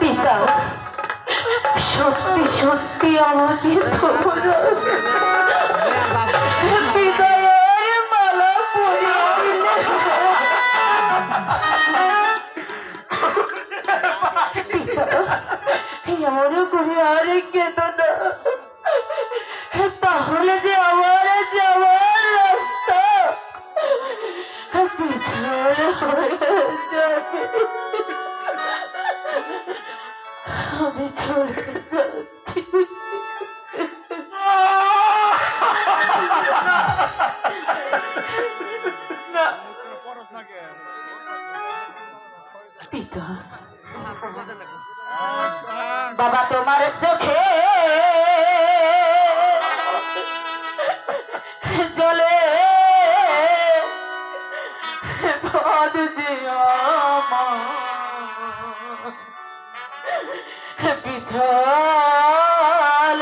পিতা সত্যি সত্যি আমাকে পিতা মালা পড়ে চলে যাচ্ছি বাবা তোমার ثالث